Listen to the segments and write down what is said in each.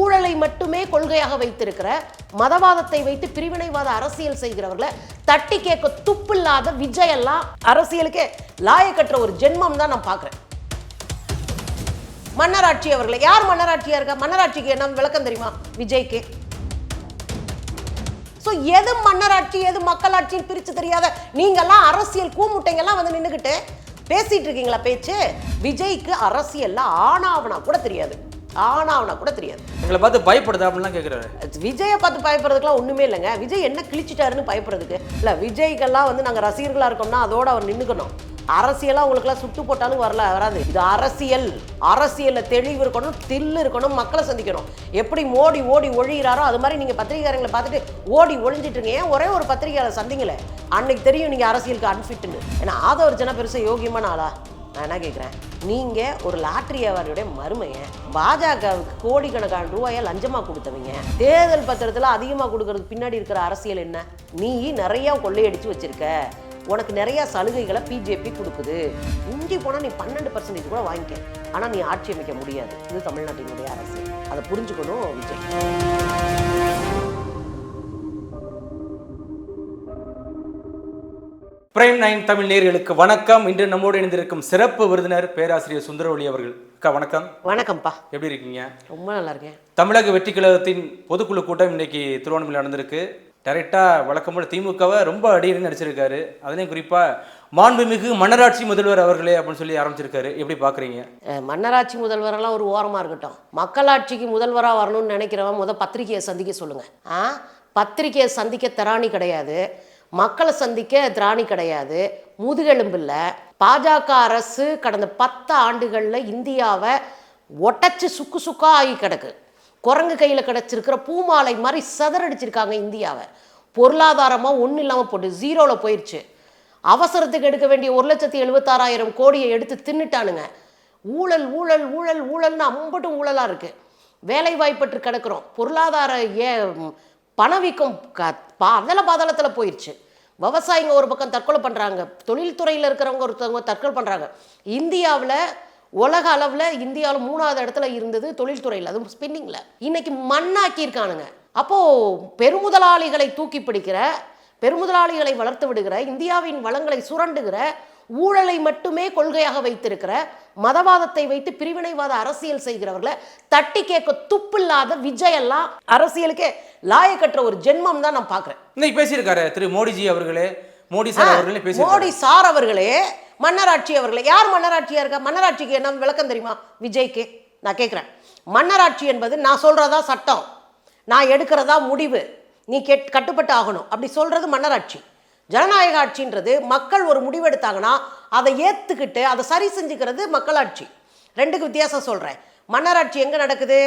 ஊழலை மட்டுமே கொள்கையாக வைத்திருக்கிற மதவாதத்தை வைத்து பிரிவினைவாத அரசியல் செய்கிறவர்களை தட்டி கேட்க துப்பில்லாத விஜய் எல்லாம் அரசியலுக்கே லாயக்கற்ற ஒரு ஜென்மம் தான் நான் பார்க்குறேன். மன்னராட்சி அவர்களை யார் மன்னராட்சியா இருக்கா? மன்னராட்சிக்கு என்ன விளக்கம் தெரியுமா? விஜய்க்கு. ஸோ எது மன்னராட்சி எது மக்களாட்சின்னு பிரிச்சு தெரியாத நீங்கெல்லாம் அரசியல் கூமுட்டைங்கெல்லாம் வந்து நின்றுக்கிட்டு பேசிட்டு இருக்கீங்களா பேச்சு? விஜய்க்கு அரசியல்ல ஆனாவனா கூட தெரியாது. ஆனாவனா கூட தெரியாது. எங்களை பார்த்து பயப்படுதா அப்படிலாம் கேட்குறாரு விஜயை பார்த்து பயப்படுறதுக்குலாம் ஒண்ணுமே இல்லைங்க. விஜய் என்ன கிழிச்சிட்டாருன்னு பயப்படுறதுக்கு. இல்ல விஜய்க்கெல்லாம் வந்து நாங்க ரசிகர்களா இருக்கோம்னா அதோட அவர் நின்னுக்கணும். அரசியலா உங்களுக்குலாம் சுட்டு போட்டாலும் வரல வராது. இது அரசியல். அரசியல்ல தெளிவு இருக்கணும் தில்லு இருக்கணும் மக்களை சந்திக்கணும். எப்படி மோடி ஓடி ஒழிகிறாரோ அது மாதிரி நீங்க பத்திரிகையாளர்களை பார்த்துட்டு ஓடி ஒளிஞ்சிட்டு இருக்கீங்க. ஏன் ஒரே ஒரு பத்திரிகையாளர் சந்திங்களே அன்னைக்கு தெரியும் நீங்க அரசியலுக்கு அன்ஃபிட்னு ஏன்னா ஆதவர்ஜனா பெருசா யோகியமான ஆளா? நான் என்ன கேட்குறேன் நீங்கள் ஒரு லாட்ரி வியாபாரியுடைய மருமைய பாஜகவுக்கு கோடிக்கணக்கான ரூபாயை லஞ்சமாக கொடுத்தவங்க. தேர்தல் பத்திரத்தில் அதிகமாக கொடுக்கறதுக்கு பின்னாடி இருக்கிற அரசியல் என்ன? நீ நிறையா கொள்ளையடிச்சு வச்சிருக்க. உனக்கு நிறையா சலுகைகளை பிஜேபி கொடுக்குது. இஞ்சி போனால் நீ பன்னெண்டு பர்சன்டேஜ் கூட வாங்கிக்க. ஆனால் நீ ஆட்சி அமைக்க முடியாது. இது தமிழ்நாட்டினுடைய அரசு. அதை புரிஞ்சுக்கணும் விஜய். பிரைம் நைன் தமிழ் நேயர்களுக்கு வணக்கம். இன்று நம்மோடு இணைந்திருக்கும் சிறப்பு விருந்தினர் பேராசிரியர் சுந்தரவழி அவர்கள். அக்கா வணக்கம். வணக்கம்ப்பா. எப்படி இருக்கீங்க? ரொம்ப நல்லா இருக்கேன். தமிழக வெற்றி கழகத்தின் பொதுக்குழு கூட்டம் இன்னைக்கு திருவண்ணாமலையில் நடந்திருக்கு. டைரெக்டாக வழக்கம் போல திமுகவை ரொம்ப அடியடி நடிச்சிருக்காரு. அதுலேயும் குறிப்பாக மாண்புமிகு மன்னராட்சி முதல்வர் அவர்களே அப்படின்னு சொல்லி ஆரம்பிச்சிருக்காரு. எப்படி பார்க்குறீங்க மன்னராட்சி முதல்வரெல்லாம் ஒரு ஓரமாக இருக்கட்டும். மக்களாட்சிக்கு முதல்வராக வரணும்னு நினைக்கிறவன் முத பத்திரிகையை சந்திக்க சொல்லுங்க. ஆ? பத்திரிகையை சந்திக்க திராணி கிடையாது. மக்களை சந்திக்க திராணி கிடையாது. முதுகெலும்பில் பாஜக அரசு கடந்த பத்து ஆண்டுகளில் இந்தியாவை ஒட்டச்சு சுக்கு சுக்கா ஆகி கிடக்கு. குரங்கு கையில் கிடச்சிருக்கிற பூமாலை மாதிரி சிதறடிச்சிருக்காங்க இந்தியாவை. பொருளாதாரமாக ஒன்றும் இல்லாமல் போட்டு ஜீரோவில் போயிடுச்சு அவசரத்துக்கு எடுக்க வேண்டிய ஒரு லட்சத்தி எழுபத்தாறாயிரம் கோடியை எடுத்து தின்னுட்டானுங்க. ஊழல் ஊழல் ஊழல் ஊழல்னு அம்பட்டும் ஊழலாக இருக்குது வேலைவாய்ப்பற்று கிடக்கிறோம். பொருளாதார ஏ பணவீக்கம் க பா அதல பாதாளத்தில் போயிடுச்சு விவசாயிங்க ஒரு பக்கம் தற்கொலை பண்ணுறாங்க தொழில்துறையில் இருக்கிறவங்க ஒருத்தவங்க தற்கொலை பண்ணுறாங்க இந்தியாவில் உலக அளவில் இந்தியாவில் மூணாவது இடத்துல இருந்தது தொழில்துறையில் அதுவும் ஸ்பின்னிங்கில் இன்னைக்கு மண்ணாக்கியிருக்கானுங்க. அப்போது பெருமுதலாளிகளை தூக்கி பிடிக்கிற பெருமுதலாளிகளை வளர்த்து விடுகிற இந்தியாவின் வளங்களை சுரண்டுகிற ஊழலை மட்டுமே கொள்கையாக வைத்திருக்கிற மதவாதத்தை வைத்து பிரிவினைவாத அரசியல் செய்கிறவர்களை தட்டி கேட்க துப்பில்லாத விஜய் எல்லாம் அரசியலுக்கே லாயக்கற்ற ஒரு ஜென்மம் தான் நான் பார்க்குறேன். இன்னைக்கு பேசியிருக்காரு திரு மோடிஜி அவர்களே மோடி சார் அவர்களே பேசியிருக்காரு. மோடி சார் அவர்களே மன்னராட்சி அவர்களே யார் மன்னராட்சியா இருக்கா? மன்னராட்சிக்கு என்ன விளக்கம் தெரியுமா? விஜய்க்கு. நான் கேட்குறேன். மன்னராட்சி என்பது நான் சொல்றதா சட்டம். நான் எடுக்கிறதா முடிவு. நீ கெட் கட்டுப்பட்டு ஆகணும். அப்படி சொல்றது மன்னராட்சி. ஜனநாயக ஆட்சின்றது மக்கள் ஒரு முடிவு எடுத்தாங்கன்னா அதை ஏற்றுக்கிட்டு அதை சரி செஞ்சுக்கிறது மக்களாட்சி. ரெண்டுக்கு வித்தியாசம் சொல்கிறேன் மன்னராட்சி எங்கே நடக்குது?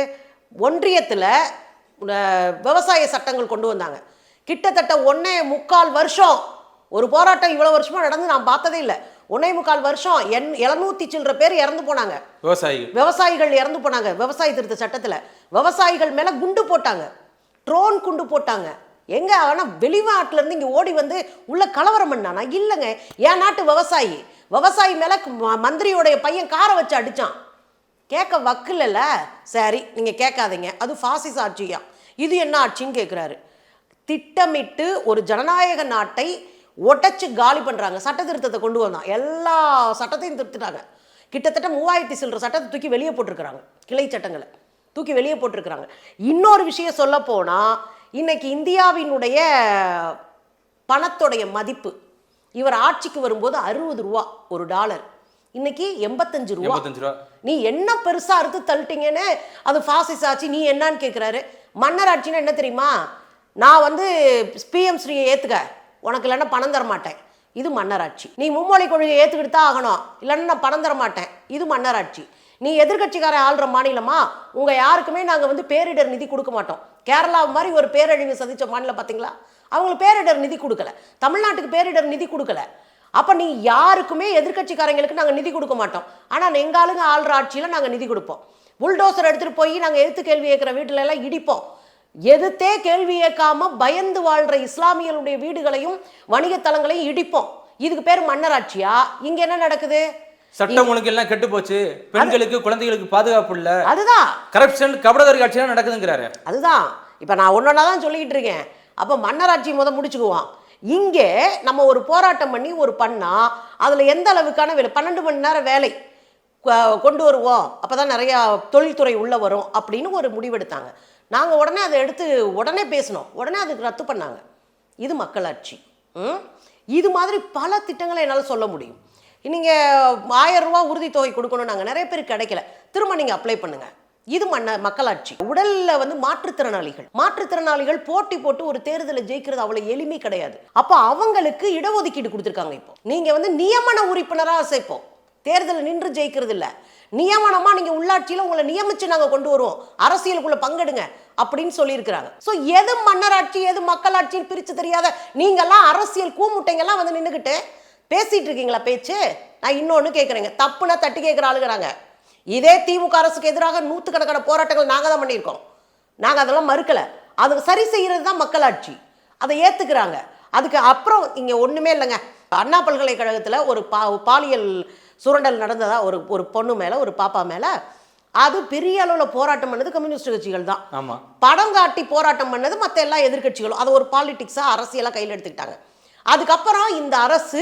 ஒன்றியத்தில் விவசாய சட்டங்கள் கொண்டு வந்தாங்க. கிட்டத்தட்ட ஒன்னே முக்கால் வருஷம் ஒரு போராட்டம் இவ்வளோ வருஷமா நடந்து நான் பார்த்ததே இல்லை. ஒன்னே முக்கால் வருஷம் என் எழுநூத்தி சில்லற பேர் இறந்து போனாங்க. விவசாயிகள். விவசாயிகள் இறந்து போனாங்க விவசாய திருத்த சட்டத்தில். விவசாயிகள் மேலே குண்டு போட்டாங்க. ட்ரோன் குண்டு போட்டாங்க. எங்கே ஆனால் வெளிநாட்டிலேருந்து இங்கே ஓடி வந்து உள்ள கலவரம் பண்ணானா? இல்லைங்க. என் நாட்டு விவசாயி. விவசாயி மேலே மந்திரியோடைய பையன் காரை வச்சு அடித்தான் கேட்க வக்கில்ல சரி நீங்கள் கேட்காதீங்க. அது ஃபாசிஸ் ஆட்சியா? இது என்ன ஆட்சின்னு கேட்குறாரு திட்டமிட்டு ஒரு ஜனநாயக நாட்டை ஒட்டச்சு காலி பண்ணுறாங்க சட்ட திருத்தத்தை கொண்டு வந்தான். எல்லா சட்டத்தையும் திருத்திட்டாங்க. கிட்டத்தட்ட மூவாயிரத்தி சில்லற சட்டத்தை தூக்கி வெளியே போட்டிருக்கிறாங்க. கிளை சட்டங்களை தூக்கி வெளியே போட்டிருக்கிறாங்க. இன்னொரு விஷயம் சொல்ல போனால் இன்னைக்கு இந்தியாவினுடைய பணத்துடைய மதிப்பு. இவர் ஆட்சிக்கு வரும்போது அறுபது ரூபா ஒரு டாலர். இன்னைக்கு எண்பத்தஞ்சு ரூபா. நீ என்ன பெருசா அறுத்து தள்ளிட்டீங்கன்னு அது ஃபாசிஸ் ஆச்சு நீ என்னன்னு கேட்குறாரு மன்னர் ஆட்சின்னா என்ன தெரியுமா? நான் வந்து பிஎம் ஸ்ரீயை ஏத்துக்க. உனக்கு இல்லைன்னா பணம் தர மாட்டேன். இது மன்னராட்சி நீ மும்மொழி கொள்கையை ஏற்றுக்கிட்டு தான் ஆகணும். இல்லைன்னா நான் பணம் தர மாட்டேன். இது மன்னராட்சி நீ எதிர்க்கட்சிக்கார ஆள்ற மாநிலமா? உங்க யாருக்குமே நாங்க வந்து பேரிடர் நிதி கொடுக்க மாட்டோம். கேரளா மாதிரி ஒரு பேரழிவு சந்தித்த மாநிலம் பார்த்தீங்களா அவங்களுக்கு பேரிடர் நிதி கொடுக்கல. தமிழ்நாட்டுக்கு பேரிடர் நிதி கொடுக்கல. அப்போ நீ யாருக்குமே எதிர்க்கட்சிக்காரங்களுக்கு நாங்கள் நிதி கொடுக்க மாட்டோம். ஆனால் எங்க ஆளுங்க ஆள்ற ஆட்சியில் நாங்கள் நிதி கொடுப்போம். புல்டோசர் எடுத்துகிட்டு போய் நாங்கள் எதிர்த்து கேள்வி கேட்குற வீட்டுல இடிப்போம். எதிர்த்தே கேள்வி கேட்காம பயந்து வாழ்கிற இஸ்லாமியர்களுடைய வீடுகளையும் வணிகத்தலங்களையும் இடிப்போம். இதுக்கு பேர் மன்னராட்சியா? இங்கே என்ன நடக்குது? சட்டம் ஒழுங்கு எல்லாம் கெட்டு போச்சு பெண்களுக்கு குழந்தைகளுக்கு பாதுகாப்பு இல்ல. அதுதான். கரப்ஷன் கபடதாரி ஆட்சியெல்லாம் நடக்குதுங்கிறாரு. அதுதான். இப்போ நான் ஒன்றொன்னா தான் சொல்லிக்கிட்டு இருக்கேன். அப்போ மன்னராட்சி முத முடிச்சுக்குவோம் இங்கே நம்ம ஒரு போராட்டம் பண்ணி ஒரு பண்ணா அதில் எந்த அளவுக்கான வேலை? பன்னெண்டு மணி நேரம் வேலை கொண்டு வருவோம். அப்போ தான் நிறையா தொழில்துறை உள்ளே வரும் அப்படின்னு ஒரு முடிவெடுத்தாங்க. நாங்கள் உடனே அதை எடுத்து உடனே பேசினோம். உடனே அதுக்கு ரத்து பண்ணாங்க. இது மக்களாட்சி? இது மாதிரி பல திட்டங்களை என்னால் சொல்ல முடியும். நீங்கள் ஆயிரம் ரூபா உறுதித்தொகை கொடுக்கணும் நாங்கள் நிறைய பேர் கிடைக்கல. திரும்ப நீங்கள் அப்ளை பண்ணுங்க. இது மன்ன மக்களாட்சி. உடல்ல வந்து மாற்றுத்திறனாளிகள். மாற்றுத்திறனாளிகள் போட்டி போட்டு ஒரு தேர்தலை ஜெயிக்கிறது அவ்வளவு எளிமை கிடையாது. அப்போ அவங்களுக்கு இடஒதுக்கீடு கொடுத்துருக்காங்க இப்போ. நீங்க வந்து நியமன உறுப்பினராக சேர்ப்போம். தேர்தலில் நின்று ஜெயிக்கிறது இல்ல. நியமனமா நீங்க உள்ளாட்சியில உங்களை நியமிச்சு நாங்க கொண்டு வருவோம். அரசியலுக்குள்ள பங்கெடுங்க அப்படின்னு சொல்லியிருக்கிறாங்க. ஸோ எது மன்னராட்சி எது மக்களாட்சின்னு பிரித்து தெரியாத நீங்கள்லாம் அரசியல் கூமுட்டைங்கெல்லாம் வந்து நின்றுக்கிட்டு பேசிட்டு இருக்கீங்களா பேச்சு? நான் இன்னொன்னு கேட்குறேங்க தப்புனா தட்டி கேட்குற ஆளுகிறாங்க. இதே திமுக அரசுக்கு எதிராக நூற்றுக்கணக்கான போராட்டங்கள் நாங்கள் தான் பண்ணியிருக்கோம். நாங்கள் அதெல்லாம் மறுக்கலை. அதுக்கு சரி செய்கிறது தான் மக்களாட்சி. அதை ஏற்றுக்கிறாங்க அதுக்கு அப்புறம் இங்கே ஒன்றுமே இல்லைங்க. அண்ணா பல்கலைக்கழகத்தில் ஒரு பா பாலியல் சுரண்டல் நடந்ததா ஒரு ஒரு பொண்ணு மேலே ஒரு பாப்பா மேலே அது பெரிய அளவில் போராட்டம் பண்ணது கம்யூனிஸ்ட் கட்சிகள் தான். ஆமா. படம் காட்டி போராட்டம் பண்ணது மற்ற எல்லா எதிர்க்கட்சிகளும். அதை ஒரு பாலிடிக்ஸாக அரசியலாக கையில் எடுத்துக்கிட்டாங்க. அதுக்கப்புறம் இந்த அரசு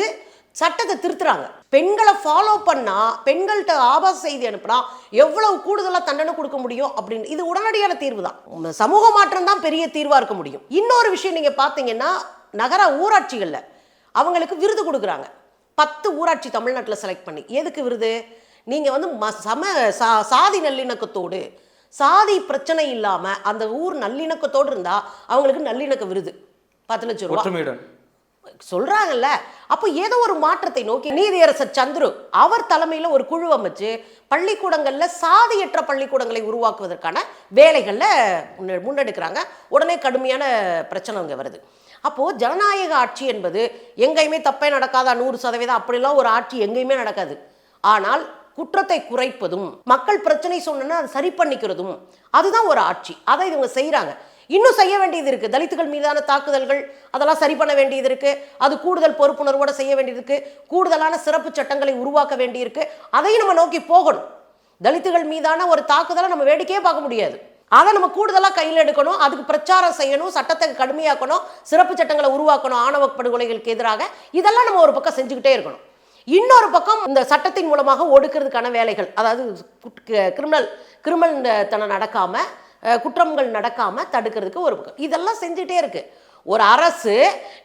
சட்டத்தை திருத்துறாங்க. பெண்களை ஃபாலோ பண்ணா பெண்கள்கிட்ட ஆபாச செய்தி அனுப்புனா எவ்வளவு கூடுதலாக தண்டனை கொடுக்க முடியும் அப்படின்னு இது உடனடியான தீர்வு தான் சமூக மாற்றம் தான் பெரிய தீர்வாக இருக்க முடியும். இன்னொரு விஷயம் நீங்கள் பார்த்தீங்கன்னா நகர ஊராட்சிகளில் அவங்களுக்கு விருது கொடுக்குறாங்க. பத்து ஊராட்சி தமிழ்நாட்டில் செலக்ட் பண்ணி. எதுக்கு விருது? நீங்கள் வந்து ம சம சா சாதி நல்லிணக்கத்தோடு சாதி பிரச்சனை இல்லாமல் அந்த ஊர் நல்லிணக்கத்தோடு இருந்தால் அவங்களுக்கு நல்லிணக்க விருது. பத்து லட்சம் ரூபா. சொல்கிறாங்கல்ல சொல்றாங்கல்ல. அப்போ ஏதோ ஒரு மாற்றத்தை நோக்கி நீதியரசர் சந்துரு அவர் தலைமையில் ஒரு குழு அமைச்சு பள்ளிக்கூடங்கள்ல சாதியற்ற பள்ளிக்கூடங்களை உருவாக்குவதற்கான வேலைகளில் முன்னெடுக்கிறாங்க. உடனே கடுமையான பிரச்சனை அங்கே வருது. அப்போது ஜனநாயக ஆட்சி என்பது எங்கேயுமே தப்பே நடக்காதா? நூறு சதவீதம் அப்படிலாம் ஒரு ஆட்சி எங்கேயுமே நடக்காது. ஆனால் குற்றத்தை குறைப்பதும் மக்கள் பிரச்சனை சொன்னா அதை சரி பண்ணிக்கிறதும் அதுதான் ஒரு ஆட்சி. அதை இவங்க செய்கிறாங்க இன்னும் செய்ய வேண்டியது இருக்குது தலித்துகள் மீதான தாக்குதல்கள் அதெல்லாம் சரி பண்ண வேண்டியது இருக்குது அது கூடுதல் பொறுப்புணர்வோட செய்ய வேண்டியது இருக்குது கூடுதலான சிறப்பு சட்டங்களை உருவாக்க வேண்டியிருக்கு அதையும் நம்ம நோக்கி போகணும். தலித்துகள் மீதான ஒரு தாக்குதலை நம்ம வேடிக்கையே பார்க்க முடியாது. அதை நம்ம கூடுதலாக கையில் எடுக்கணும். அதுக்கு பிரச்சாரம் செய்யணும். சட்டத்தை கடுமையாக்கணும். சிறப்பு சட்டங்களை உருவாக்கணும். ஆணவ படுகொலைகளுக்கு எதிராக. இதெல்லாம் நம்ம ஒரு பக்கம் செஞ்சுக்கிட்டே இருக்கணும். இன்னொரு பக்கம் இந்த சட்டத்தின் மூலமாக ஒடுக்கிறதுக்கான வேலைகள். அதாவது கிரிமினல் கிரிமினல் தனம் நடக்காமல் குற்றங்கள் நடக்காமல் தடுக்கிறதுக்கு ஒரு பக்கம். இதெல்லாம் செஞ்சுட்டே இருக்கு. ஒரு அரசு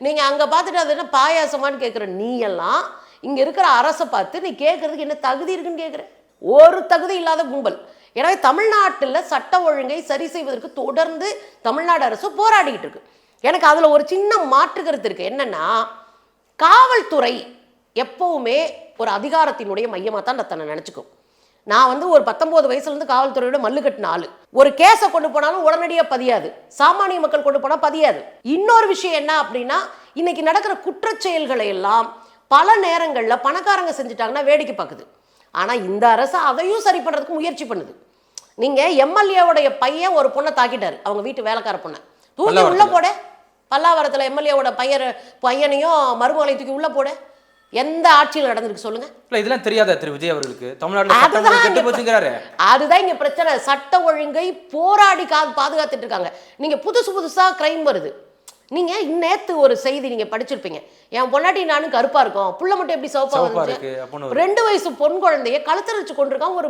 நீங்கள் அங்கே பார்த்துட்டு அது என்ன பாயாசமான்னு கேட்குற நீ எல்லாம் இங்கே இருக்கிற அரசை பார்த்து நீ கேட்கறதுக்கு என்ன தகுதி இருக்குன்னு கேட்குற ஒரு தகுதி இல்லாத கும்பல். எனவே தமிழ்நாட்டில் சட்ட ஒழுங்கை சரி செய்வதற்கு தொடர்ந்து தமிழ்நாடு அரசு போராடிக்கிட்டு இருக்கு. எனக்கு அதில் ஒரு சின்ன மாற்று கருத்து இருக்குது என்னென்னா காவல்துறை எப்போவுமே ஒரு அதிகாரத்தினுடைய மையமாக தான் நான் தன்னை நினச்சிக்கும். நான் வந்து ஒரு பத்தொம்போது வயசுலேருந்து காவல்துறையோட மல்லு கட்டின ஒரு கேஸை கொண்டு போனாலும் உடனடியாக பதியாது. சாமானிய மக்கள் கொண்டு போனால் பதியாது. இன்னொரு விஷயம் என்ன அப்படின்னா இன்னைக்கு நடக்கிற குற்றச் செயல்களை எல்லாம் பல நேரங்களில் பணக்காரங்க செஞ்சுட்டாங்கன்னா வேடிக்கை பார்க்குது. ஆனால் இந்த அரசு அதையும் சரி பண்ணுறதுக்கு முயற்சி பண்ணுது. நீங்கள் எம்எல்ஏவுடைய பையன் ஒரு பொண்ணை தாக்கிட்டாரு. அவங்க வீட்டு வேலைக்கார பொண்ணை. தூக்கி உள்ள போட. பல்லாவரத்தில் எம்எல்ஏவோட பையன் பையனையும் மருமகளையும் தூக்கி உள்ள போட. எந்த ஆட்சியில் நடந்திருக்கு சொல்லுங்க. இல்ல இதெல்லாம் தெரியாதா திரு விஜய் அவர்களுக்கு. தமிழ்நாட்டுல அதுதான் இங்க- பிரச்சனை. சட்ட ஒழுங்கை போராடி பாதுகாத்துட்டு இருக்காங்க. நீங்க புதுசு புதுசா கிரைம் வருது. நீங்க நேத்து ஒரு செய்தி நீங்க படிச்சிருப்பீங்க. என் பொண்டாட்டி நானும் கருப்பா இருக்கோம். புள்ள மட்டும் எப்படி சிவப்பா வந்துச்சு ரெண்டு வயசு பொன் குழந்தைய கழுத்துல வச்சு கொண்டிருக்கான். ஒரு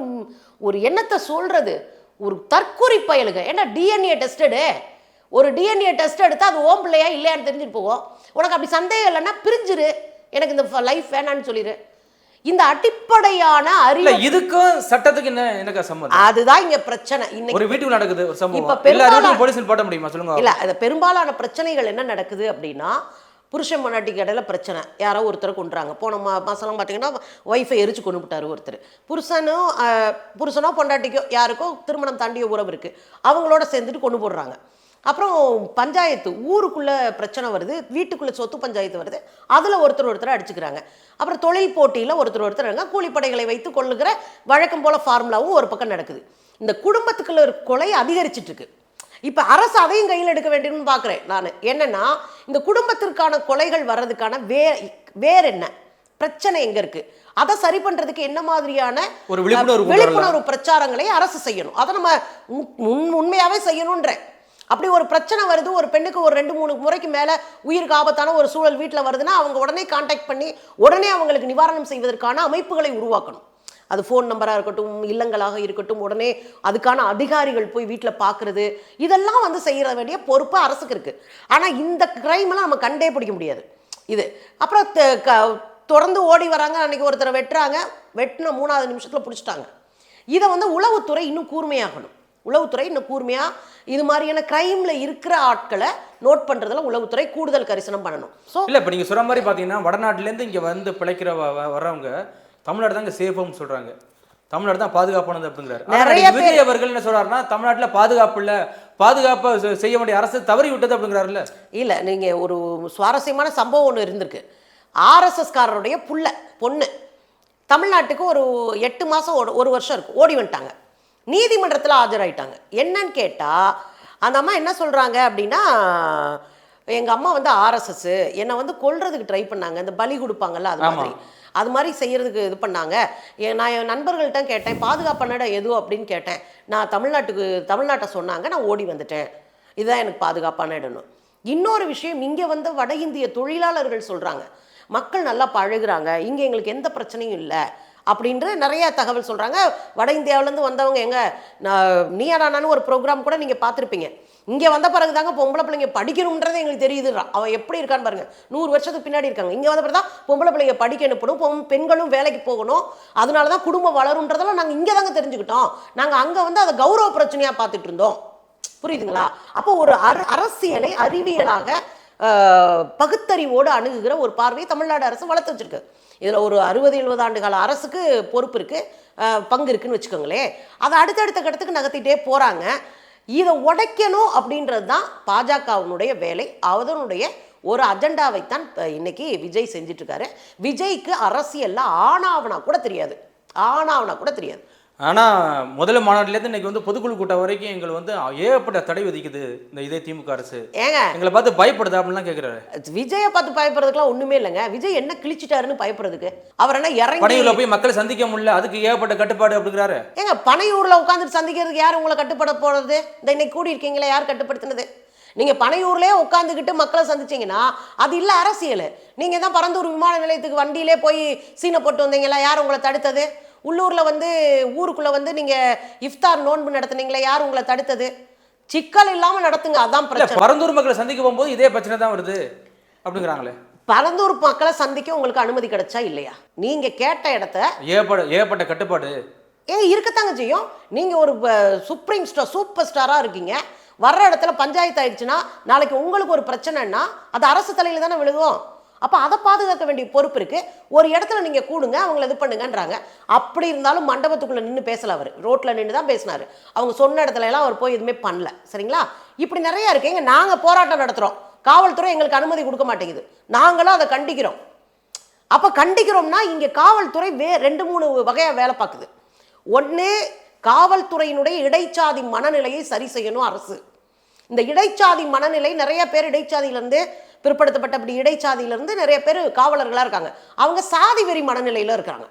ஒரு எண்ணத்தை சொல்றது. ஒரு தற்கொலை பயலுங்க ஏன்னா டிஎன்ஏ டெஸ்டடு ஒரு டிஎன்ஏ டெஸ்ட் எடுத்தா அது ஓம் பிள்ளையா இல்லையான்னு தெரிஞ்சுட்டு போவோம் உனக்கு அப்படி சந்தேகம் இல்லைன்னா பிரிஞ்சிரு. எனக்கு இந்த லைஃப் வேணான்னு சொல்லிடு இந்த அடிப்படையான அறிவு இதுக்கும் சட்டத்துக்கு என்ன எனக்கு சம்மந்தம்? அதுதான் இங்க பிரச்சனை. இன்னைக்கு ஒரு வீட்டுக்கு நடக்குது ஒரு இப்ப சம்பவம் எல்லா பெரும்பாலான- அறிவுரையும் போலீஸ் போட்ட முடியுமா? சொல்லுங்க. இல்ல அது பெரும்பாலான பிரச்சனைகள் என்ன நடக்குது அப்படின்னா புருஷன் பொண்டாட்டிக்கு இடையில பிரச்சனை. யாரோ ஒருத்தரை கொண்டுறாங்க போன மா மாதம்லாம் பார்த்தீங்கன்னா ஒய்ஃபை எரிச்சு கொண்டு விட்டாரு ஒருத்தர் புருஷனும் புருஷனோ பொண்டாட்டிக்கோ யாருக்கோ திருமணம் தாண்டிய உறவு இருக்கு. அவங்களோட சேர்ந்துட்டு கொண்டு போடுறாங்க. அப்புறம் பஞ்சாயத்து ஊருக்குள்ள பிரச்சனை வருது வீட்டுக்குள்ள சொத்து பஞ்சாயத்து வருது அதில் ஒருத்தர் ஒருத்தர் அடிச்சுக்கிறாங்க. அப்புறம் தொழில் போட்டியில் ஒருத்தர் ஒருத்தர் இருங்க கூலிப்படைகளை வைத்து கொள்ளுகிற வழக்கம் போல ஃபார்முலாவும் ஒரு பக்கம் நடக்குது. இந்த குடும்பத்துக்குள்ள ஒரு கொலை அதிகரிச்சிட்டு இருக்கு இப்போ அரசு அதையும் கையில் எடுக்க வேண்டியதுன்னு பார்க்குறேன் நான். என்னன்னா இந்த குடும்பத்திற்கான கொலைகள் வர்றதுக்கான வே வேர் என்ன பிரச்சனை எங்க இருக்கு? அதை சரி பண்றதுக்கு என்ன மாதிரியான ஒரு விழிப்புணர்வு. விழிப்புணர்வு பிரச்சாரங்களை அரசு செய்யணும். அதை நம்ம உண்- உண்- உண்மையாவே செய்யணுன்றேன். அப்படி ஒரு பிரச்சனை வருது ஒரு பெண்ணுக்கு ஒரு ரெண்டு மூணு முறைக்கு மேலே உயிருக்கு ஆபத்தான ஒரு சூழல் வீட்டில் வருதுன்னா அவங்க உடனே காண்டாக்ட் பண்ணி உடனே அவங்களுக்கு நிவாரணம் செய்வதற்கான அமைப்புகளை உருவாக்கணும். அது ஃபோன் நம்பராக இருக்கட்டும் இல்லங்களாக இருக்கட்டும் உடனே அதுக்கான அதிகாரிகள் போய் வீட்டில் பார்க்குறது இதெல்லாம் வந்து செய்கிற வேண்டிய பொறுப்பு அரசுக்கு இருக்குது ஆனால் இந்த கிரைமெல்லாம் நம்ம கண்டே பிடிக்க முடியாது. இது அப்புறம் க- தொடர்ந்து ஓடி வராங்க அன்னைக்கு ஒருத்தரை வெட்டுறாங்க வெட்டின மூணாவது நிமிஷத்தில் பிடிச்சிட்டாங்க. இதை வந்து உளவுத்துறை இன்னும் கூர்மையாகணும். உளவுத்துறை இன்னும் கூர்மையாக இது மாதிரியான கிரைமில் இருக்கிற ஆட்களை நோட் பண்ணுறதுல உளவுத்துறை கூடுதல் கரிசனம் பண்ணணும். ஸோ இல்ல இப்ப நீங்க சொல்ற மாதிரி பாத்தீங்கன்னா வடநாட்டுல இங்க வந்து பிழைக்கிற வர்றவங்க தமிழ்நாடு தாங்க சேஃபும் சொல்றாங்க. தமிழ்நாடு தான் பாதுகாப்பானது அப்படிங்கிறாரு. நிறைய விஜய் அவர்கள் என்ன சொல்றாருன்னா தமிழ்நாட்டுல பாதுகாப்பு இல்ல பாதுகாப்பா செய்ய வேண்டிய அரசு தவறி விட்டது அப்படிங்கிறாருல்ல. இல்லை நீங்கள் ஒரு சுவாரஸ்யமான சம்பவம் ஒன்று இருந்திருக்கு. ஆர்எஸ்எஸ்காரருடைய புள்ள பொண்ணு தமிழ்நாட்டுக்கு ஒரு எட்டு மாதம் ஒரு ஒரு வருஷம் இருக்கு. ஓடி வந்துட்டாங்க. நீதிமன்றத்தில் ஆஜராயிட்டாங்க. என்னன்னு கேட்டால் அந்த அம்மா என்ன சொல்கிறாங்க அப்படின்னா எங்கள் அம்மா வந்து ஆர்எஸ்எஸ் என்னை வந்து கொல்றதுக்கு ட்ரை பண்ணாங்க. இந்த பலி கொடுப்பாங்கல்ல அது. மாதிரி. அது மாதிரி செய்யறதுக்கு இது பண்ணாங்க. எ- நான் என் நண்பர்கள்ட்ட கேட்டேன் பாதுகாப்பானட எது? அப்படின்னு கேட்டேன். நான் தமிழ்நாட்டுக்கு தமிழ்நாட்டை சொன்னாங்க நான் ஓடி வந்துட்டேன். இதுதான் எனக்கு பாதுகாப்பான இடம்னு. இன்னொரு விஷயம் இங்கே வந்து வட இந்திய தொழிலாளர்கள் சொல்கிறாங்க மக்கள் நல்லா பழகுறாங்க. இங்கே எங்களுக்கு எந்த பிரச்சனையும் இல்லை. அப்படின்ற நிறைய தகவல் சொல்கிறாங்க வட இந்தியாவிலேருந்து வந்தவங்க எங்க நான் நீயா நானான்னு ஒரு ப்ரோக்ராம் கூட நீங்கள் பார்த்துருப்பீங்க. இங்கே வந்த பிறகு தாங்க பொம்பளை பிள்ளைங்க படிக்கணுன்றது எங்களுக்கு தெரியுதுறான் அவன் எப்படி இருக்கான்னு பாருங்க. நூறு வருஷத்துக்கு பின்னாடி இருக்காங்க. இங்கே வந்த பிறகு தான் பொம்பளை பிள்ளைங்க படிக்க அனுப்பணும் பொம்- பெண்களும் வேலைக்கு போகணும். அதனால தான் குடும்பம் வளருன்றதெல்லாம் நாங்கள் இங்கே தாங்க தெரிஞ்சுக்கிட்டோம். நாங்கள் அங்கே வந்து அதை கௌரவ பிரச்சனையாக பார்த்துட்டு இருந்தோம். புரியுதுங்களா? அப்போ ஒரு அர- அரசியலை அறிவியலாக பகுத்தறிவோடு அணுகுகிற ஒரு பார்வையை தமிழ்நாடு அரசு வளர்த்து வச்சிருக்கு. இதில் ஒரு அறுபது எழுபது ஆண்டு கால அரசுக்கு பொறுப்பு இருக்குது பங்கு இருக்குன்னு வச்சுக்கோங்களேன் அதை அடுத்தடுத்த கட்டத்துக்கு நகர்த்திட்டே போகிறாங்க இதை உடைக்கணும் அப்படின்றது தான் பாஜகவினுடைய வேலை. அதனுடைய ஒரு அஜெண்டாவைத்தான் இன்னைக்கு விஜய் செஞ்சிட்ருக்காரு. விஜய்க்கு அரசியலில் ஆனாவனா கூட தெரியாது. ஆனாவனா கூட தெரியாது. ஆனா முதல்ல மாநாட்டுல இருந்து இன்னைக்கு வந்து பொதுக்குழு கூட்டம் வரைக்கும் எங்களை வந்து ஏகப்பட்ட தடை விதிக்குது இந்த இதே திமுக அரசு. ஏங்க. எங்களை பார்த்து பயப்படுதா அப்படின்லாம் கேக்குறாரு. விஜயை பார்த்து பயப்படுறதுக்குலாம் ஒண்ணுமே இல்லைங்க. விஜய் என்ன கிழிச்சிட்டாருன்னு பயப்படுறதுக்கு. அவர் என்ன இறங்கி பணிகளை போய் மக்களை சந்திக்க முடியல அதுக்கு ஏகப்பட்ட கட்டுப்பாடு அப்படிங்கிறாரு. ஏங்க பனையூர்ல உட்காந்துட்டு சந்திக்கிறதுக்கு யார் உங்களை கட்டுப்பட போறது? இந்த இன்னைக்கு கூடி இருக்கீங்களா யார் கட்டுப்படுத்தினது? நீங்க பனையூர்லயே உட்காந்துக்கிட்டு மக்களை சந்திச்சீங்கன்னா அது இல்ல அரசியல். நீங்க தான் பரந்தூர் விமான நிலையத்துக்கு வண்டியிலே போய் சீனை போட்டு வந்தீங்களா? யார் உங்களை தடுத்தது? உள்ளூர்ல வந்து ஊருக்குள்ள வந்து நீங்க இஃப்தார் நோன்பு நடத்துனீங்களா யார் உங்களை தடுத்தது? சிக்கல் இல்லாம நடத்துங்க அதான் பிரச்சனை. பரந்தூர் மக்களை சந்திக்க போகும்போது இதே பிரச்சனை தான் வருது அப்படிங்கிறாங்களே. பரந்தூர் மக்களை சந்திக்க உங்களுக்கு அனுமதி கிடைச்சா இல்லையா? நீங்க கேட்ட இடத்த ஏகப்பட்ட ஏகப்பட்ட கட்டுப்பாடு. ஏன் இருக்கத்தாங்க செய்யும். நீங்கள் ஒரு சுப்ரீம் ஸ்டார் சூப்பர் ஸ்டாராக இருக்கீங்க. வர்ற இடத்துல பஞ்சாயத்து ஆயிடுச்சுன்னா நாளைக்கு உங்களுக்கு ஒரு பிரச்சனைன்னா அது அரசு தலையில் தானே விழுகும். அப்போ அதை பாதுகாக்க வேண்டிய பொறுப்பு இருக்கு. ஒரு இடத்துல நீங்கள் கூடுங்க அவங்கள இது பண்ணுங்கன்றாங்க. அப்படி இருந்தாலும் மண்டபத்துக்குள்ளே நின்று பேசல அவர். ரோட்டில் நின்று தான் பேசினார். அவங்க சொன்ன இடத்துல எல்லாம் அவர் போய் எதுவுமே பண்ணல. சரிங்களா? இப்படி நிறையா இருக்குங்க நாங்கள் போராட்டம் நடத்துகிறோம் காவல்துறை எங்களுக்கு அனுமதி கொடுக்க மாட்டேங்குது. நாங்களும் அதை கண்டிக்கிறோம். அப்போ கண்டிக்கிறோம்னா இங்கே காவல்துறை வே ரெண்டு மூணு வகையாக வேலை பார்க்குது. ஒன்று காவல்துறையினுடைய இடைச்சாதி மனநிலையை சரி செய்யணும் அரசு. இந்த இடைச்சாதி மனநிலை நிறைய பேர் இடைச்சாதியிலேருந்து பிற்படுத்தப்பட்ட அப்படி இடைச்சாதியிலேருந்து நிறைய பேர் காவலர்களாக இருக்காங்க. அவங்க சாதி வெறி மனநிலையில் இருக்கிறாங்க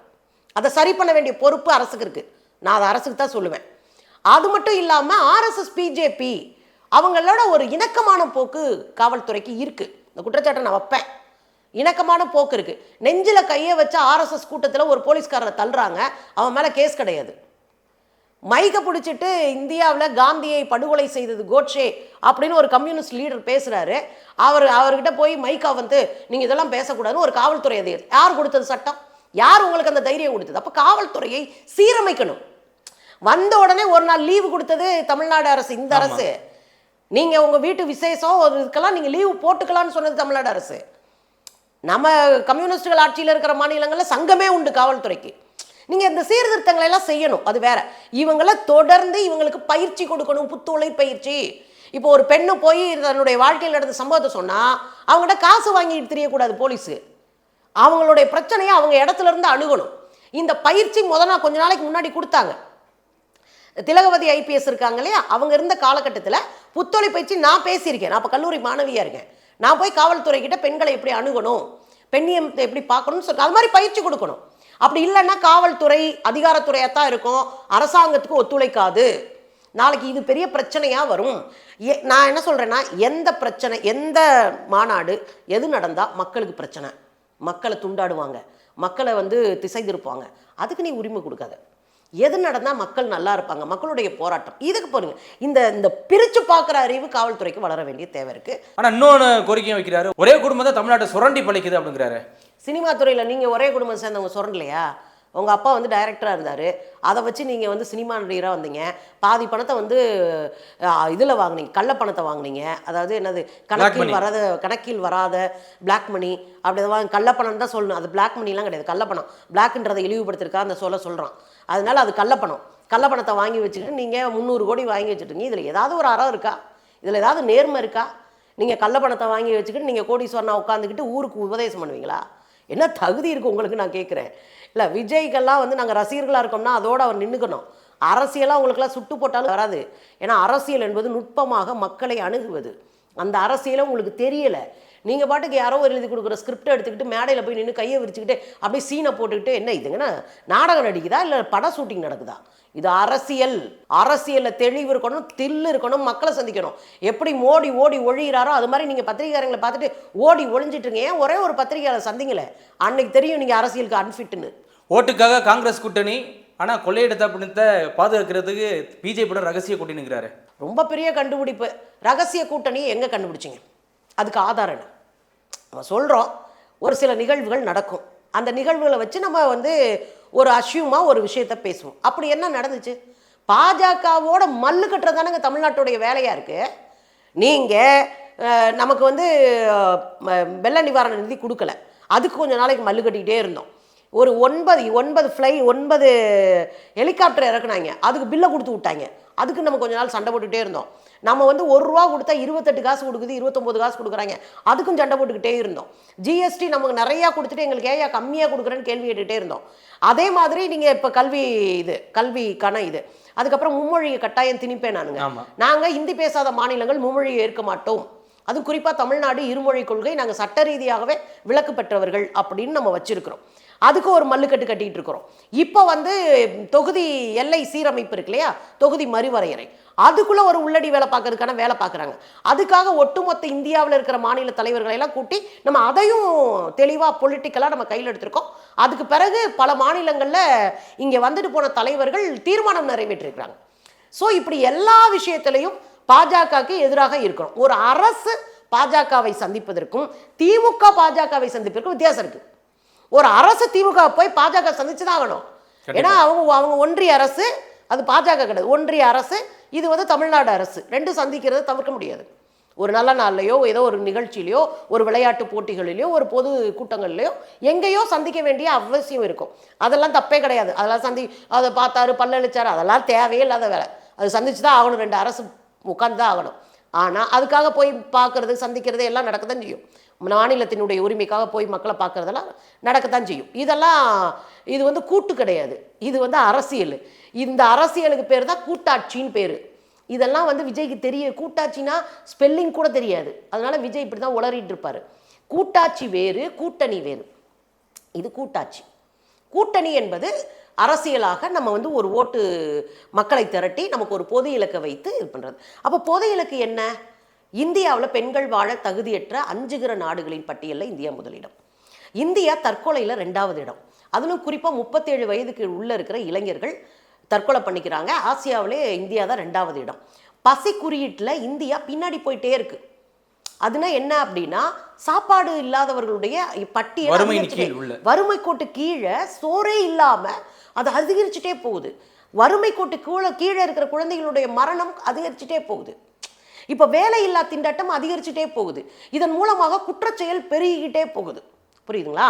அதை சரி பண்ண வேண்டிய பொறுப்பு அரசுக்கு இருக்குது நான் அதை அரசுக்கு தான் சொல்லுவேன். அது மட்டும் இல்லாமல் ஆர்எஸ்எஸ் பிஜேபி அவங்களோட ஒரு இணக்கமான போக்கு காவல்துறைக்கு இருக்குது இந்த குற்றச்சாட்டை நான் வைப்பேன். இணக்கமான போக்கு இருக்குது நெஞ்சில் கையை வச்ச ஆர்எஸ்எஸ் கூட்டத்தில் ஒரு போலீஸ்காரரை தள்ளுறாங்க. அவன் மேலே கேஸ் கிடையாது. மைக்கை பிடிச்சிட்டு இந்தியாவில் காந்தியை படுகொலை செய்தது கோட்சே அப்படின்னு ஒரு கம்யூனிஸ்ட் லீடர் பேசுறாரு. அவர் அவர்கிட்ட போய் மைக்கா வந்து நீங்கள் இதெல்லாம் பேசக்கூடாதுன்னு ஒரு காவல்துறை அதிகாரி யார் கொடுத்தது சட்டம்? யார் உங்களுக்கு அந்த தைரியம் கொடுத்தது? அப்போ காவல்துறையை சீரமைக்கணும். வந்த உடனே ஒரு நாள் லீவு கொடுத்தது தமிழ்நாடு அரசு இந்த அரசு. நீங்க உங்க வீட்டு விசேஷம் ஒரு இதுக்கெல்லாம் நீங்க லீவு போட்டுக்கலாம்னு சொன்னது தமிழ்நாடு அரசு. நம்ம கம்யூனிஸ்டுகள் ஆட்சியில் இருக்கிற மாநிலங்களில் சங்கமே உண்டு காவல்துறைக்கு. நீங்கள் இந்த சீர்திருத்தங்களை எல்லாம் செய்யணும். அது வேற. இவங்களை தொடர்ந்து இவங்களுக்கு பயிற்சி கொடுக்கணும். புத்துழை பயிற்சி இப்போ ஒரு பெண்ணு போய் தன்னுடைய வாழ்க்கையில் நடந்த சம்பவத்தை சொன்னால் அவங்கள்ட்ட காசு வாங்கிட்டு தெரியக்கூடாது போலீஸு. அவங்களுடைய பிரச்சனையை அவங்க இடத்துல இருந்து அணுகணும். இந்த பயிற்சி முத கொஞ்ச நாளைக்கு முன்னாடி கொடுத்தாங்க. திலகவதி ஐபிஎஸ் இருக்காங்க இல்லையா? அவங்க இருந்த காலகட்டத்தில் புத்தொழி பயிற்சி நான் பேசியிருக்கேன். நான் அப்போ கல்லூரி மாணவியாக இருக்கேன். நான் போய் காவல்துறை கிட்ட பெண்களை எப்படி அணுகணும்? பெண்ணியத்தை எப்படி பார்க்கணும்னு சொல்லி அது மாதிரி பயிற்சி கொடுக்கணும். அப்படி இல்லைன்னா காவல்துறை அதிகாரத்துறையாக தான் இருக்கும். அரசாங்கத்துக்கு ஒத்துழைக்காது. நாளைக்கு இது பெரிய பிரச்சனையாக வரும். எ- நான் என்ன சொல்கிறேன்னா எந்த பிரச்சனை எந்த மாநாடு எது நடந்தால் மக்களுக்கு பிரச்சனை? மக்களை துண்டாடுவாங்க. மக்களை வந்து திசை திருப்பாங்க அதுக்கு நீ உரிமை கொடுக்காத. எது நடந்தால் மக்கள் நல்லா இருப்பாங்க? மக்களுடைய போராட்டம். இதுக்கு பாருங்க இந்த இந்த பிரித்து பார்க்குற அறிவு காவல்துறைக்கு வளர வேண்டிய தேவை இருக்குது ஆனா இன்னொன்று கோரிக்கையும் வைக்கிறாரு. ஒரே குடும்பம் தான் தமிழ்நாட்டை சுரண்டி பழிக்குது அப்படிங்கிறாரு. சினிமா துறையில் நீங்கள் ஒரே குடும்பம் சேர்ந்தவங்க சுரண்டலையா? உங்கள் அப்பா வந்து டைரக்டராக இருந்தார். அதை வச்சு நீங்கள் வந்து சினிமா நடிகராக வந்தீங்க. பாதி பணத்தை வந்து இதில் வாங்குனீங்க. கள்ள பணத்தை வாங்குனீங்க. அதாவது என்னது. கணக்கில் வராத கணக்கில் வராத பிளாக் மணி அப்படி வாங்க கள்ளப்பணம் தான் சொல்லணும். அது பிளாக் மணிலாம் கிடையாது. கள்ளப்பணம் பிளாக்ன்றதை இழிவுபடுத்திருக்கா அந்த சொல்ல சொல்கிறான் அதனால அது கள்ளப்பணம். கள்ளப்பணத்தை வாங்கி வச்சுக்கிட்டு நீங்கள் முந்நூறு கோடி வாங்கி வச்சுட்டீங்க இதில் ஏதாவது ஒரு அறம் இருக்கா? இதில் ஏதாவது நேர்மை இருக்கா? நீங்கள் கள்ளப்பணத்தை வாங்கி வச்சுக்கிட்டு நீங்கள் கோடீஸ்வரனா உட்காந்துக்கிட்டு ஊருக்கு உபதேசம் பண்ணுவீங்களா? என்ன தகுதி இருக்குது உங்களுக்கு நான் கேட்குறேன் இல்லை விஜய்க்கெல்லாம் வந்து நாங்கள் ரசிகர்களாக இருக்கோம்னா அதோடு அவர் நின்றுக்கணும் அரசியலாக உங்களுக்கெல்லாம் சுட்டு போட்டாலும் வராது. ஏன்னா அரசியல் என்பது நுட்பமாக மக்களை அணுகுவது. அந்த அரசியலை உங்களுக்கு தெரியலை. நீங்கள் பாட்டுக்கு யாரோ ஒரு எழுதி கொடுக்குற ஸ்கிரிப்டை எடுத்துக்கிட்டு மேடையில் போய் நின்று கையை விரிச்சுக்கிட்டு அப்படியே சீனை போட்டுக்கிட்டு என்ன இதுங்கன்னா நாடகம் நடிக்குதா? இல்லை பட ஷூட்டிங் நடக்குதா? இது அரசியல். அரசியலில் தெளிவு இருக்கணும் தில்லு இருக்கணும் மக்களை சந்திக்கணும். எப்படி மோடி ஓடி ஒழிகிறாரோ அது மாதிரி நீங்கள் பத்திரிகையாளங்களை பார்த்துட்டு ஓடி ஒளிஞ்சிட்டுருங்க ஏன் ஒரே ஒரு பத்திரிகையாளர் சந்திங்களே அன்னைக்கு தெரியும் நீங்கள் அரசியலுக்கு அன்ஃபிட்னு ஓட்டுக்காக காங்கிரஸ் கூட்டணி ஆனா கொள்ளையடித்த பணத்தை பாதுகாக்கிறதுக்கு பிஜேபியோட ரகசிய கூட்டணிங்கிறாரு. ரொம்ப பெரிய கண்டுபிடிப்பு. ரகசிய கூட்டணியை எங்கே கண்டுபிடிச்சிங்க? அதுக்கு ஆதாரம் என்ன? நம்ம சொல்கிறோம் ஒரு சில நிகழ்வுகள் நடக்கும். அந்த நிகழ்வுகளை வச்சு நம்ம வந்து ஒரு அஷ்யூமாக ஒரு விஷயத்த பேசுவோம். அப்படி என்ன நடந்துச்சு? பாஜகவோட மல்லு கட்டுறது தானேங்க தமிழ்நாட்டுடைய வேலையாக இருக்குது நீங்கள் நமக்கு வந்து ம- வெள்ள நிவாரண நிதி கொடுக்கல. அதுக்கு கொஞ்சம் நாளைக்கு மல்லு கட்டிக்கிட்டே இருந்தோம். ஒரு ஒன்பது ஒன்பது ஃப்ளை ஒன்பது ஹெலிகாப்டர் இறக்குனாங்க. அதுக்கு பில்லை கொடுத்து விட்டாங்க. அதுக்கு நம்ம கொஞ்ச நாள் சண்டை போட்டுக்கிட்டே இருந்தோம். நம்ம வந்து ஒரு ரூபா கொடுத்தா இருபத்தெட்டு காசு கொடுக்குது இருபத்தொம்போது காசு கொடுக்குறாங்க. அதுக்கும் சண்டை போட்டுக்கிட்டே இருந்தோம். ஜிஎஸ்டி நமக்கு நிறையா கொடுத்துட்டு எங்களுக்கு ஏயா கம்மியாக கொடுக்குறேன்னு கேள்வி கேட்டுகிட்டே இருந்தோம். அதே மாதிரி நீங்கள் இப்போ கல்வி இது கல்விக்கான இது. அதுக்கப்புறம் மும்மொழியை கட்டாயம் திணிப்பேன் நானுங்க. நாங்கள் ஹிந்தி பேசாத மாநிலங்கள் மும்மொழியை ஏற்க மாட்டோம். அது குறிப்பாக தமிழ்நாடு இருமொழி கொள்கை நாங்கள் சட்ட ரீதியாகவே விலக்கு பெற்றவர்கள் அப்படின்னு நம்ம வச்சிருக்கிறோம். அதுக்கு ஒரு மல்லுக்கட்டு கட்டிட்டு இருக்கிறோம். இப்போ வந்து தொகுதி எல்லை சீரமைப்பு இருக்கு இல்லையா? தொகுதி மறுவரையறை. அதுக்குள்ள ஒரு உள்ளடி வேலை பார்க்கறதுக்கான வேலை பார்க்குறாங்க. அதுக்காக ஒட்டுமொத்த இந்தியாவில் இருக்கிற மாநில தலைவர்களை எல்லாம் கூட்டி நம்ம அதையும் தெளிவாக பொலிட்டிக்கலாக நம்ம கையில் எடுத்திருக்கோம். அதுக்கு பிறகு பல மாநிலங்களில் இங்கே வந்துட்டு போன தலைவர்கள் தீர்மானம் நிறைவேற்றிருக்கிறாங்க. ஸோ இப்படி எல்லா விஷயத்திலையும் பாஜகவுக்கு எதிராக இருக்கணும். ஒரு அரசு பாஜகவை சந்திப்பதற்கும் திமுக பாஜகவை சந்திப்பதற்கும் வித்தியாசம் இருக்குது ஒரு அரசு திமுக போய் பாஜக சந்திச்சு தான் ஆகணும் ஏன்னா அவங்க அவங்க ஒன்றிய அரசு அது பாஜக கிடையாது. ஒன்றிய அரசு இது வந்து தமிழ்நாடு அரசு. ரெண்டு சந்திக்கிறத தவிர்க்க முடியாது. ஒரு நல்ல நாள்லையோ ஏதோ ஒரு நிகழ்ச்சியிலையோ ஒரு விளையாட்டு போட்டிகளிலையோ ஒரு பொது கூட்டங்கள்லையோ எங்கேயோ சந்திக்க வேண்டிய அவசியம் இருக்கும். அதெல்லாம் தப்பே கிடையாது. அதெல்லாம் சந்தி அதை பார்த்தாரு பல்லளிச்சாரு அதெல்லாம் தேவையே இல்லாத வேலை. அது சந்திச்சு தான் ஆகணும். ரெண்டு அரசு உட்கார்ந்து தான் ஆகணும். ஆனால் அதுக்காக போய் பார்க்கறது சந்திக்கிறது எல்லாம் நடக்கத்தான் செய்யும். மாநிலத்தினுடைய உரிமைக்காக போய் மக்களை பார்க்குறதெல்லாம் நடக்கத்தான் செய்யும். இதெல்லாம் இது வந்து கூட்டு கிடையாது. இது வந்து அரசியல். இந்த அரசியலுக்கு பேர் தான் கூட்டாட்சின்னு பேர். இதெல்லாம் வந்து விஜய்க்கு தெரிய கூட்டாட்சினா ஸ்பெல்லிங் கூட தெரியாது. அதனால் விஜய் இப்படி தான் உளறிட்டு இருப்பார். கூட்டாட்சி வேறு கூட்டணி வேறு. இது கூட்டாட்சி. கூட்டணி என்பது அரசியலாக நம்ம வந்து ஒரு ஓட்டு மக்களை திரட்டி நமக்கு ஒரு பொது இலக்கை வைத்து இது பண்ணுறது அப்போ பொது இலக்கு என்ன? இந்தியாவில் பெண்கள் வாழ தகுதியற்ற அஞ்சுகிற நாடுகளின் பட்டியலில் இந்தியா முதலிடம் இந்தியா தற்கொலையில் ரெண்டாவது இடம். அதிலும் குறிப்பாக முப்பத்தேழு வயதுக்கு உள்ளே இருக்கிற இளைஞர்கள் தற்கொலை பண்ணிக்கிறாங்க. ஆசியாவிலே இந்தியா தான் ரெண்டாவது இடம். பசி குறியீட்டில் இந்தியா பின்னாடி போயிட்டே இருக்கு. அதுனா என்ன அப்படின்னா சாப்பாடு இல்லாதவர்களுடைய பட்டியல். வறுமை கோட்டு கீழே சோறே இல்லாம அது அதிகரிச்சுட்டே போகுது. வறுமை கோட்டு கீழே கீழே இருக்கிற குழந்தைகளுடைய மரணம் அதிகரிச்சுட்டே போகுது. இப்போ வேலையில்லா திண்டாட்டம் அதிகரிச்சுட்டே போகுது. இதன் மூலமாக குற்றச்செயல் பெருகிக்கிட்டே போகுது. புரியுதுங்களா?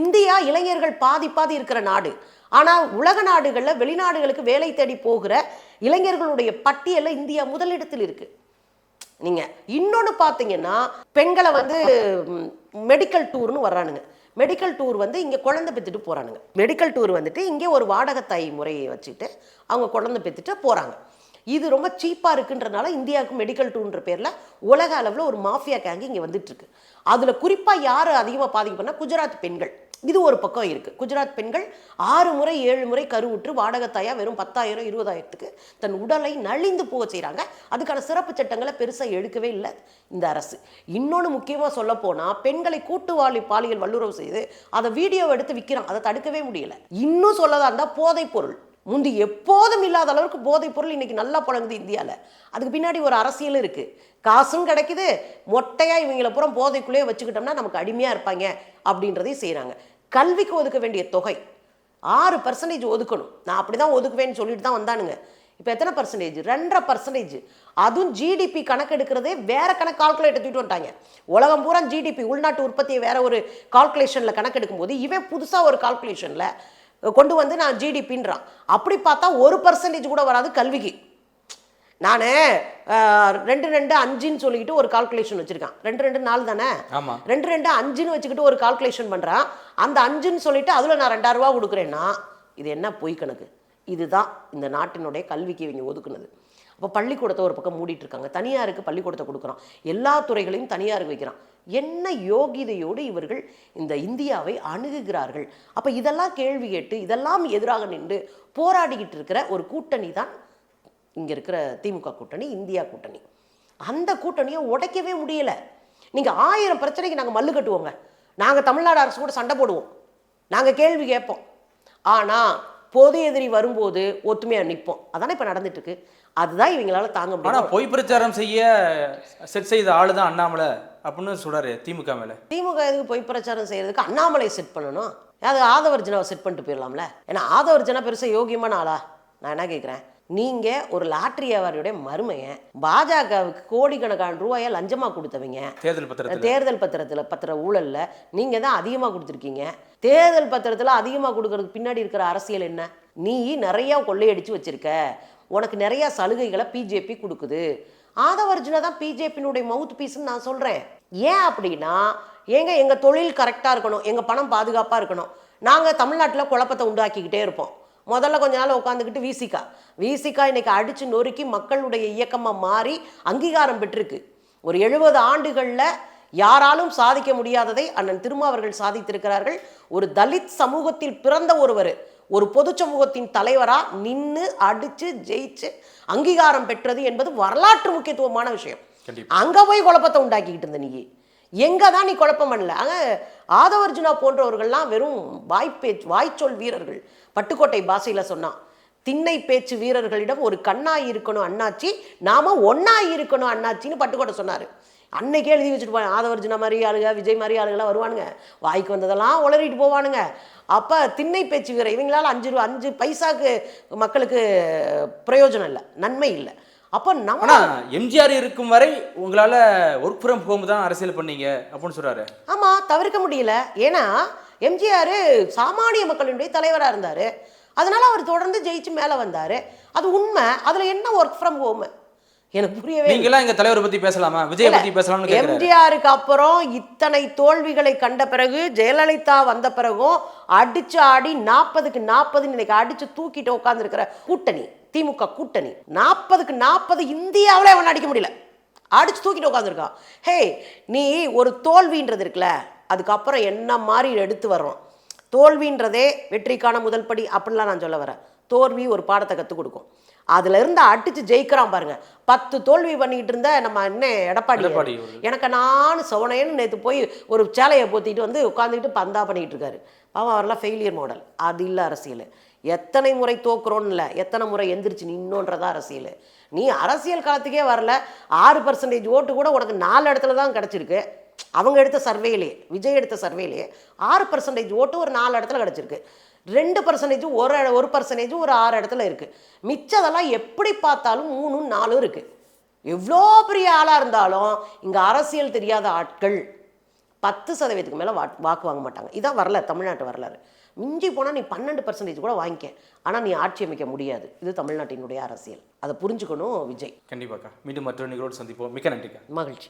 இந்தியா இளைஞர்கள் பாதி பாதி இருக்கிற நாடு. ஆனால் உலக நாடுகளில் வெளிநாடுகளுக்கு வேலை தேடி போகிற இளைஞர்களுடைய பட்டியலில் இந்தியா முதலிடத்தில் இருக்குது நீங்கள் இன்னொன்று பார்த்தீங்கன்னா பெண்களை வந்து மெடிக்கல் டூர்னு வர்றானுங்க. மெடிக்கல் டூர் வந்து இங்கே குழந்தை பெற்றுட்டு போகிறானுங்க மெடிக்கல் டூர் வந்துட்டு இங்கே ஒரு வாடகத்தாய் முறையை வச்சுட்டு அவங்க குழந்தை பெற்றுட்டு போகிறாங்க இது ரொம்ப சீப்பாக இருக்குன்றனால இந்தியாவுக்கு மெடிக்கல் டூன்ற பேரில் உலக அளவில் ஒரு மாஃபியா கேங் இங்கே வந்துட்டுருக்கு அதில் குறிப்பாக யார் அதிகமாக பாதிக்கப்பட்டா குஜராத் பெண்கள். இது ஒரு பக்கம் இருக்குது குஜராத் பெண்கள் ஆறு முறை ஏழு முறை கருவுற்று வாடகத்தாயாக வெறும் பத்தாயிரம் இருபதாயிரத்துக்கு தன் உடலை நலிந்து போக செய்கிறாங்க அதுக்கான சிறப்பு சட்டங்களை பெருசாக எடுக்கவே இல்லை இந்த அரசு. இன்னொன்று முக்கியமாக சொல்ல போனால் பெண்களை கூட்டுவாளி பாலியல் வல்லுறவு செய்து அதை வீடியோ எடுத்து விற்கிறான் அதை தடுக்கவே முடியலை. இன்னும் சொல்லதாக இருந்தால் போதைப் பொருள். முந்தி எப்போதும் இல்லாத அளவுக்கு போதைப் பொருள் இன்றைக்கி நல்லா புழங்குது இந்தியாவில் அதுக்கு பின்னாடி ஒரு அரசியல் இருக்குது காசும் கிடைக்குது மொட்டையாக இவங்களை பூரா போதைக்குள்ளேயே வச்சுக்கிட்டோம்னா நமக்கு அடிமையாக இருப்பாங்க அப்படின்றதையும் செய்கிறாங்க கல்விக்கு ஒதுக்க வேண்டிய தொகை ஆறு பர்சன்டேஜ் ஒதுக்கணும். நான் அப்படி தான் ஒதுக்குவேன்னு சொல்லிட்டு தான் வந்தானுங்க. இப்போ எத்தனை பர்சன்டேஜ் ரெண்டரை பர்சன்டேஜ் அதுவும் ஜிடிபி கணக்கு எடுக்கிறதே வேற கணக்கு கால்குலேட்டர் தூக்கிட்டு வந்துட்டாங்க. உலகம் பூரா ஜிடிபி உள்நாட்டு உற்பத்தியை வேற ஒரு கால்குலேஷனில் கணக்கு எடுக்கும்போது இவன் புதுசாக ஒரு கால்குலேஷனில் கொண்டு வந்து நான் ஜிடிபின்றான் அப்படி பார்த்தா ஒரு பர்சன்டேஜ் கூட வராது கல்விக்கு. நான் ரெண்டு ரெண்டு அஞ்சுன்னு சொல்லிக்கிட்டு ஒரு கால்குலேஷன் வச்சுருக்கான். ரெண்டு ரெண்டு நாலு தானே? ரெண்டு ரெண்டு அஞ்சுன்னு வச்சுக்கிட்டு ஒரு கால்குலேஷன் பண்ணுறான் அந்த அஞ்சுன்னு சொல்லிட்டு அதில் நான் ரெண்டாயிரம் ரூபா கொடுக்குறேன்னா இது என்ன பொய் கணக்கு? இதுதான் இந்த நாட்டினுடைய கல்விக்கு இவங்க ஒதுக்குனது. அப்போ பள்ளிக்கூடத்தை ஒரு பக்கம் மூடிட்டு இருக்காங்க. தனியாருக்கு பள்ளிக்கூடத்தை கொடுக்குறான். எல்லா துறைகளையும் தனியாருக்கு வைக்கிறான். என்ன யோகிதையோடு இவர்கள் இந்த இந்தியாவை அணுகுகிறார்கள்? அப்போ இதெல்லாம் கேள்வி கேட்டு இதெல்லாம் எதிராக நின்று போராடிக்கிட்டு இருக்கிற ஒரு கூட்டணி தான் இங்கே இருக்கிற திமுக கூட்டணி இந்தியா கூட்டணி. அந்த கூட்டணியை உடைக்கவே முடியல. நீங்கள் ஆயிரம் பிரச்சனைக்கு நாங்கள் மல்லு கட்டுவோங்க. நாங்கள் தமிழ்நாடு அரசு கூட சண்டை போடுவோம். நாங்கள் கேள்வி கேட்போம். ஆனால் பொது எதிரி வரும்போது ஒத்துமையாக நிற்போம். அதானே இப்போ நடந்துட்டுருக்கு அதுதான் இவங்களால தாங்க முடியும். பொய் பிரச்சாரம் செய்ய செட் செய்த ஆளு தான் அண்ணாமலை அப்படின்னு சொல்றாரு திமுக மேல. திமுக எதுக்கு பொய் பிரச்சாரம் செய்யறதுக்கு அண்ணாமலை செட் பண்ணணும்? அது ஆதவர்ஜனாவை செட் பண்ணிட்டு போயிடலாம்ல? ஏன்னா ஆதவர்ஜனா பெருசாக யோகியமான ஆளா? நான் என்ன கேட்குறேன் நீங்க ஒரு லாட்டரி வியாபாரியுடைய மருமையன் பாஜகவுக்கு கோடிக்கணக்கான ரூபாயை லஞ்சமா கொடுத்தவங்க. தேர்தல் பத்திரத்துல. தேர்தல் பத்திரத்துல பத்திர ஊழல்ல நீங்க தான் அதிகமா கொடுத்துருக்கீங்க. தேர்தல் பத்திரத்துல அதிகமா கொடுக்கறதுக்கு பின்னாடி இருக்கிற அரசியல் என்ன? நீ நிறைய கொள்ளையடிச்சு வச்சிருக்க. உனக்கு நிறைய சலுகைகளை பிஜேபி கொடுக்குது. ஆதவர்ஜுனா தான் பிஜேபியினுடைய மவுத் பீஸ்ன்னு நான் சொல்கிறேன் ஏன் அப்படின்னா ஏங்க எங்கள் தொழில் கரெக்டாக இருக்கணும் எங்கள் பணம் பாதுகாப்பாக இருக்கணும். நாங்கள் தமிழ்நாட்டில் குழப்பத்தை உண்டாக்கிக்கிட்டே இருப்போம். முதல்ல கொஞ்ச நாள் உட்காந்துக்கிட்டு விசிகா விசிகா இன்னைக்கு அடித்து நொறுக்கி மக்களுடைய இயக்கமாக மாறி அங்கீகாரம் பெற்றிருக்கு. ஒரு எழுபது ஆண்டுகளில் யாராலும் சாதிக்க முடியாததை அண்ணன் திருமாவர்கள் சாதித்திருக்கிறார்கள். ஒரு தலித் சமூகத்தில் பிறந்த ஒருவர். ஒரு பொது சமூகத்தின் தலைவரா நின்னு அடிச்சு ஜெயிச்சு அங்கீகாரம் பெற்றது என்பது வரலாற்று முக்கியத்துவமான விஷயம். அங்க போய் குழப்பத்தை உண்டாக்கிக்கிட்டு இருந்த நீ எங்க தான் நீ குழப்பம் பண்ணல? அங்க ஆதவர்ஜுனா போன்றவர்கள்லாம் வெறும் வாய்ப்பேச்சு வாய்ச்சொல் வீரர்கள். பட்டுக்கோட்டை பாஷையில சொன்னான் திண்ணை பேச்சு வீரர்களிடம் ஒரு கண்ணாய் இருக்கணும் அண்ணாச்சி நாம ஒன்னாய் இருக்கணும் அண்ணாச்சின்னு பட்டுக்கோட்டை சொன்னாரு. அன்னைக்கே எழுதி வச்சுட்டு போய் ஆதவர்ஜுனா மாதிரி ஆளுங்க விஜய் மாதிரி ஆளுங்களாம் வருவானுங்க. வாய்க்கு வந்ததெல்லாம் உளறிட்டு போவானுங்க. அப்போ திண்ணை பேச்சு வீரர் இவங்களால அஞ்சு ரூபா அஞ்சு பைசாக்கு மக்களுக்கு பிரயோஜனம் இல்லை நன்மை இல்லை. அப்போ நம்ம எம்ஜிஆர் இருக்கும் வரை உங்களால ஒர்க் ஃப்ரம் ஹோம் தான் அரசியல் பண்ணீங்க அப்படின்னு சொல்றாரு. ஆமா தவிர்க்க முடியல. ஏன்னா எம்ஜிஆர் சாமானிய மக்களினுடைய தலைவராக இருந்தார். அதனால அவர் தொடர்ந்து ஜெயிச்சு மேலே வந்தார். அது உண்மை. அதில் என்ன ஒர்க் ஃப்ரம் ஹோம் எனக்கு புரியவே நீங்க எல்லாம் எங்க தலைவரை பத்தி பேசலாமா? விஜய் பத்தி பேசலாம்னு எம்ஜிஆருக்கு அப்புறம் இத்தனை தோல்விகளை கண்ட பிறகு ஜெயலலிதா வந்த பிறகும் அடிச்சு ஆடி நாற்பதுக்கு நாற்பது இன்னைக்கு அடிச்சு தூக்கிட்டு உட்காந்துருக்கிற கூட்டணி திமுக கூட்டணி நாற்பதுக்கு நாற்பது இந்தியாவிலே அவனை அடிக்க முடியல. அடிச்சு தூக்கிட்டு உட்காந்துருக்கான் ஹே நீ ஒரு தோல்வின்றது இருக்குல்ல அதுக்கப்புறம் என்ன மாதிரி எடுத்து வர்றோம்? தோல்வின்றதே வெற்றிக்கான முதல் படி அப்படிலாம் நான் சொல்ல வரேன். தோல்வி ஒரு பாடத்தை கற்றுக் கொடுக்கும். அதுல இருந்து அடிச்சு ஜெயிக்கிறான் பாருங்க. பத்து தோல்வி பண்ணிட்டு இருந்த நம்ம என்ன எடப்பாடி. எனக்கு நான் சவனையன்னு நேற்று போய் ஒரு சேலையை போத்திட்டு வந்து உட்காந்துக்கிட்டு பந்தா பண்ணிட்டு இருக்காரு. பாவம் அவரெல்லாம் ஃபெயிலியர் மாடல் அது இல்லை அரசியல். எத்தனை முறை தோக்குறோன்னு இல்லை. எத்தனை முறை எந்திரிச்சு நின்னோன்றதா அரசியல். நீ அரசியல் காலத்துக்கே வரல. ஆறு பர்சன்டேஜ் ஓட்டு கூட உனக்கு நாலு இடத்துல தான் கிடச்சிருக்கு. அவங்க எடுத்த சர்வேலே விஜய் எடுத்த சர்வேலே ஆறு பர்சன்டேஜ் ஓட்டு ஒரு நாலு இடத்துல கிடச்சிருக்கு. ரெண்டு பர்சன்டேஜ் ஒரு ஒரு பர்சன்டேஜ் ஒரு ஆறு இடத்துல இருக்குது மிச்சதெல்லாம் எப்படி பார்த்தாலும் மூணும் நாலும் இருக்குது எவ்வளோ பெரிய ஆளாக இருந்தாலும் இங்கே அரசியல் தெரியாத ஆட்கள் பத்து சதவீதத்துக்கு மேலே வா வாக்கு வாங்க மாட்டாங்க. இதான் வரல தமிழ்நாட்டு வரலாறு. மிஞ்சி போனால் நீ பன்னெண்டு பர்சன்டேஜ் கூட வாங்கிக்க. ஆனால் நீ ஆட்சி அமைக்க முடியாது. இது தமிழ்நாட்டினுடைய அரசியல். அதை புரிஞ்சுக்கணும் விஜய். கண்டிப்பாக்கா. மீண்டும் மற்றொரு நிகழ்வோடு சந்திப்போம். மிக்க நன்றிக்கா. மகிழ்ச்சி.